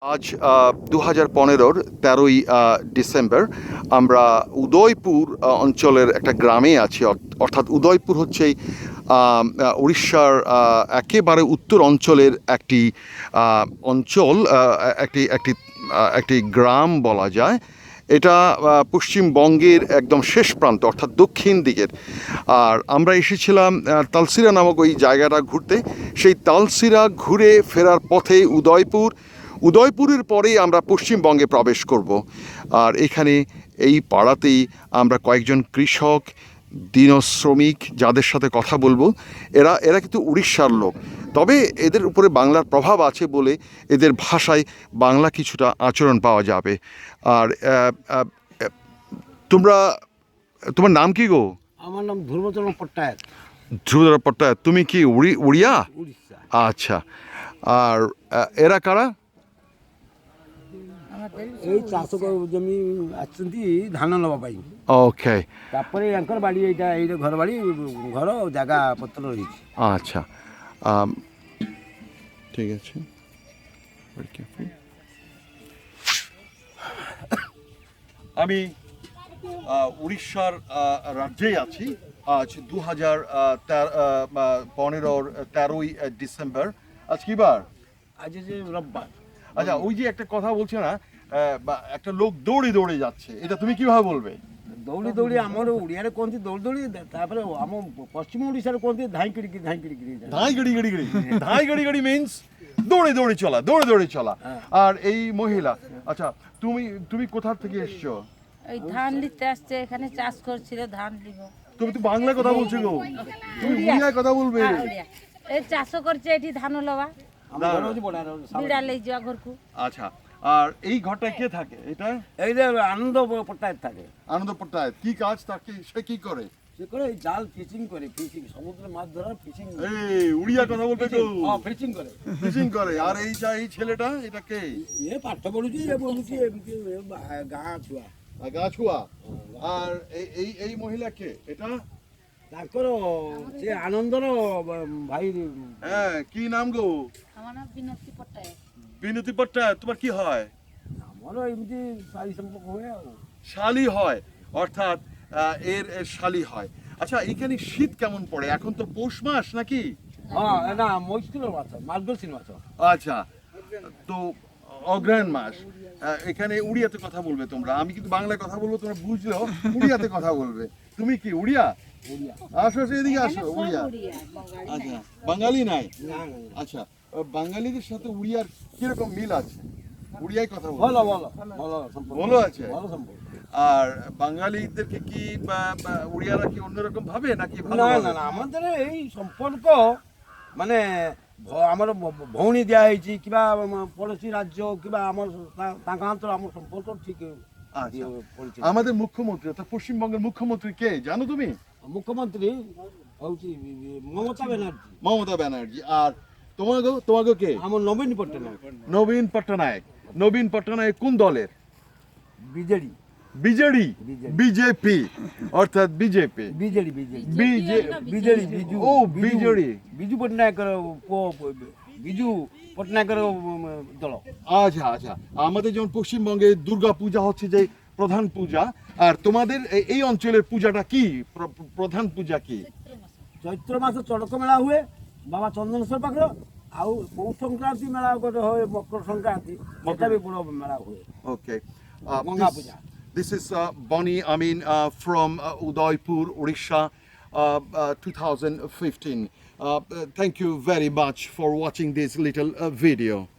আজ দু হাজার পনেরোর তেরোই ডিসেম্বর আমরা উদয়পুর অঞ্চলের একটা গ্রামে আছি, অর্থ- অর্থাৎ উদয়পুর হচ্ছে উড়িষ্যার একেবারে উত্তর অঞ্চলের একটি অঞ্চল একটি একটি একটি গ্রাম বলা যায়। এটা পশ্চিমবঙ্গের একদম শেষ প্রান্ত, অর্থাৎ দক্ষিণ দিকের। আর আমরা এসেছিলাম তালসিরা নামক ওই জায়গাটা ঘুরতে। সেই তালসিরা ঘুরে ফেরার পথে উদয়পুর উদয়পুরের পরেই আমরা পশ্চিমবঙ্গে প্রবেশ করব। আর এখানে এই পাড়াতেই আমরা কয়েকজন কৃষক দিনশ্রমিক যাদের সাথে কথা বলব এরা এরা কিন্তু উড়িষ্যার লোক। তবে এদের উপরে বাংলার প্রভাব আছে বলে এদের ভাষায় বাংলা কিছুটা আচরণ পাওয়া যাবে। আর তোমরা তোমার নাম কি গো? আমার নাম ধ্রুবচরণ পট্টনায়ক ধ্রুবধর পট্টায় তুমি কি উড়ি উড়িয়া? আচ্ছা। আর এরা কারা? ଏଇ ଚାଷ କ- ଜମି ଆସିଛନ୍ତି ଧାନ ନେବା ପାଇଁ ওকে ତାପରେ ୟାଙ୍କର ବାଡ଼ି ଏଇଟା ଏଇଟା ଘର ବାଡ଼ି ଘର ଜାଗା ପତ୍ର ରହିଛି আচ্ছা আম, ঠিক আছে Very careful. আমি আহ, উড়িষ্যার আহ, রাজ্যেই আছি আজ দু হাজার পনেরোর তেরোই ডিসেম্বর আজ কি বার ଆଜି যে রোববার আচ্ছা ওই যে একটা কথা বলছে না আহ, বা একটা লোক দৌড়ে দৌড়ে যাচ্ছে এটা তুমি কিভাবে বলবে ଦୌଡ଼ି ଦୌଡ଼ି ଆମର ଓଡ଼ିଆରେ କୁହନ୍ତି ଦୌଡ଼ି ଦୌଡ଼ି ତାପରେ ଆମ ପଶ୍ଚିମ ଓଡ଼ିଶାରେ କୁହନ୍ତି ଧାଇଁ କିଡ଼ିକି ଧାଇଁ କିଡ଼ିକି ধাই গড়ি গড়ি গড়ি ধাই গড়ি গড়ি মিন্স দৌড়ে দৌড়ে চলা দৌড়ে দৌড়ে চলা হ্যাঁ। আর এই মহিলা আচ্ছা তুমি তুমি কোথা থেকে এসছো ওই ধান নিতে আসছে এখানে চাষ করছিল ধান দিব তুমি তো বাংলা কথা বলছো গো তুমি উড়িয়ায় কথা বলবে হ্যাঁ, ওড়িয়া। এই চাষ করছে এটি ধান লবা ଆମ ଘର ହେଉଛି ବଡ଼ାର বিড়া লেই যাওয়া ঘরকু আচ্ছা আর এই ঘরটায় কে থাকে এটা এইটা আনন্দ পট্টনায়ক থাকে আনন্দ পট্টায় কি কাজ তাকে সে কি করে সে করে এই জাল ফিশিং করে ফিশিং সমুদ্রে মাছ ধরার ফিশিং এই উড়িয়া কথা বলবে তো হ্যাঁ ফিশিং করে ফিশিং করে আর এই যা এই ছেলেটা এটা কে ଇଏ ପାଠ ପଢୁଛି ଇଏ ବୁଲୁଛି ଏମିତି ଏ ବା- ଗାଁ ଛୁଆ গাছুয়া আর এই এই এই মহিলা কে এটা ତାଙ୍କର ସେ ଆନନ୍ଦର ଭାଇ হ্যাঁ কি নাম গো আমার নাম বিনতি পট্টায় বিনতি পট্টা তোমার কি হয়? আমারও এমনি শালি সম্পর্ক হয়ে শালি হয় অর্থাৎ এর শালি হয়। আচ্ছা এখানে শীত কেমন পড়ে? এখন তো পৌষ মাস নাকি? হ্যাঁ, না মহিষকুলের মাছ মার্গশীর মাছ। আচ্ছা তো অগ্রায়ণ মাস। এখানে উড়িয়াতে কথা বলবে তোমরা। আমি কিন্তু বাংলায় কথা বলব তোমরা বুঝলেও উড়িয়াতে কথা বলবে। তুমি কি উড়িয়া? আসো আসো এদিকে আসো উড়িয়া। আচ্ছা বাঙালি নাই? আচ্ছা বাঙালিদের সাথে উড়িয়ার কীরকম মিল আছে? উড়িয়ায় কথা বলো বলো ভালো আছে? আর বাঙালিদেরকে কি উড়িয়ারা কি অন্যরকম ভাবে নাকি না না না আমাদের এই সম্পর্ক মানে আমার ভৌণী দেওয়া হয়েছি কিবা পড়োশী রাজ্য কিবা আমার তাঙ্কান্তর আমার সম্পর্ক ঠিক আচ্ছা। আমাদের মুখ্যমন্ত্রী অর্থাৎ পশ্চিমবঙ্গের মুখ্যমন্ত্রী কে? জানো তুমি? মুখ্যমন্ত্রী মমতা ব্যানার্জি। মমতা ব্যানার্জি। আর তোমাকে তোমাকে কে? আমার নবীন পট্টনায়ক। নবীন পট্টনায়ক। নবীন পট্টনায়ক কোন দলের? বিজেডি। বিজেডি। বিজেপি। অর্থাৎ বিজেপি। BJD BJD. বিজু ও বিজেডি। বিজু পট্টনায়কের বিজু পট্টনায়কের দল। আচ্ছা আচ্ছা। আমাদের যেমন পশ্চিমবঙ্গে দুর্গা পূজা হচ্ছে যে প্রধান পূজা আর তোমাদের এই অঞ্চলের পূজাটা কি? প্রধান পূজা কি? চৈত্র মাসে চড়ক মেলা হুয়ে ବାବା ଚନ୍ଦନେଶ୍ୱର ପାଖରେ ଆଉ ପୌଷ ସଂକ୍ରାନ୍ତି ମେଳା ଗୋଟେ ହୁଏ ମକର ସଂକ୍ରାନ୍ତି ସେଟା ବି ବଡ଼ ମେଳା ହୁଏ Okay. Uh, Ganga this, Puja. this is uh, Bonnie, I mean, uh, from uh, Udaipur, Odisha, uh, uh, 2015. Uh, uh, thank you very much for watching this little uh, video.